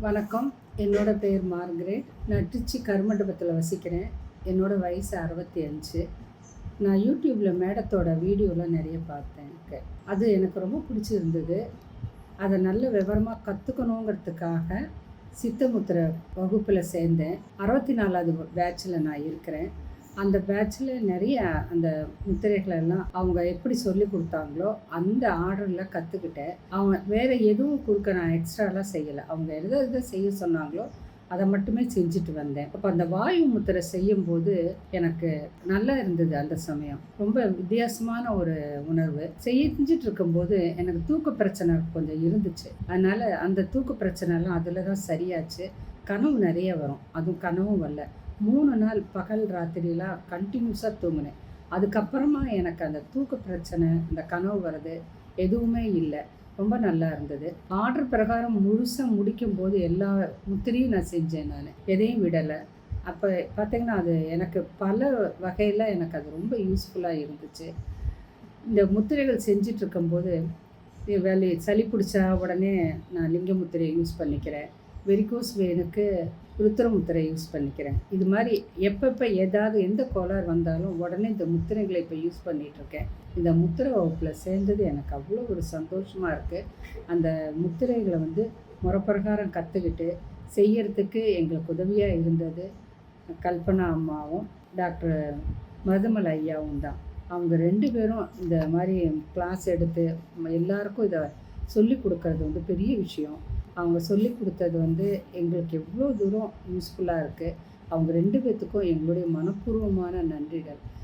வணக்கம். என்னோட பேர் மார்கரெட். நான் திருச்சி கருமண்டபத்தில் வசிக்கிறேன். என்னோடய வயசு அறுபத்தி அஞ்சு. நான் யூடியூப்பில் மேடத்தோட வீடியோலாம் நிறைய பார்த்தேன். அது எனக்கு ரொம்ப பிடிச்சிருந்தது. அதை நல்ல விவரமாக கற்றுக்கணுங்கிறதுக்காக சித்தமுத்திர வகுப்பில் சேர்ந்தேன். அறுபத்தி நாலாவது பேட்சில் நான் இருக்கிறேன். அந்த பேட்சில் நிறைய அந்த முத்திரைகளை எல்லாம் அவங்க எப்படி சொல்லி கொடுத்தாங்களோ அந்த ஆர்டரில் கற்றுக்கிட்டேன் அவங்க வேறு எதுவும் கொடுக்க நான் எக்ஸ்ட்ராலாம் செய்யலை. அவங்க எதை எதை செய்ய சொன்னாங்களோ அதை மட்டுமே செஞ்சுட்டு வந்தேன். அப்போ அந்த வாயு முத்திரை செய்யும்போது எனக்கு நல்லா இருந்தது அந்த சமயம். ரொம்ப வித்தியாசமான ஒரு உணர்வு. செஞ்சுட்டு இருக்கும்போது எனக்கு தூக்க பிரச்சனை கொஞ்சம் இருந்துச்சு. அதனால் அந்த தூக்க பிரச்சனைலாம் அதில் தான் சரியாச்சு. கனவு நிறைய வரும். அதுவும் கனவும் வரல. மூணு நாள் பகல் ராத்திரிலாம் கண்டினியூஸாக தூங்கினேன். அதுக்கப்புறமா எனக்கு அந்த தூக்க பிரச்சனை இந்த கனவு வர்றது எதுவுமே இல்லை. ரொம்ப நல்லா இருந்தது. ஆர்டர் பிரகாரம் முழுசாக முடிக்கும் போது எல்லா முத்திரையும் நான் செஞ்சேன் நான். எதையும் விடலை. அப்போ பார்த்தீங்கன்னா அது எனக்கு பல வகையில் எனக்கு அது ரொம்ப யூஸ்ஃபுல்லாக இருந்துச்சு. இந்த முத்திரைகள் செஞ்சிட்ருக்கும்போது வேலை சளி பிடிச்சா உடனே நான் லிங்க முத்திரையை யூஸ் பண்ணிக்கிறேன். வெரிகோஸ் வேனுக்கு ருத்ர முத்திரை யூஸ் பண்ணிக்கிறேன். இது மாதிரி எப்பப்போ ஏதாவது எந்த கோளாறு வந்தாலும் உடனே இந்த முத்திரைகளை இப்போ யூஸ் பண்ணிகிட்ருக்கேன் இந்த முத்திரை வகுப்பில் சேர்ந்தது எனக்கு அவ்வளோ ஒரு சந்தோஷமாக இருக்குது அந்த முத்திரைகளை வந்து முறப்பிரகாரம் கற்றுக்கிட்டு செய்யறதுக்கு எங்களுக்கு உதவியாக இருந்தது. கல்பனா அம்மாவும் டாக்டர் மருதமல் ஐயாவும் தான். அவங்க ரெண்டு பேரும் இந்த மாதிரி கிளாஸ் எடுத்து எல்லாருக்கும் இதை சொல்லி கொடுக்கறது வந்து பெரிய விஷயம். அவங்க சொல்லி கொடுத்தது வந்து எங்களுக்கு எவ்வளோ தூரம் யூஸ்ஃபுல்லாக இருக்குது அவங்க ரெண்டு பேர்த்துக்கும் எங்களுடைய மனப்பூர்வமான நன்றிகள்.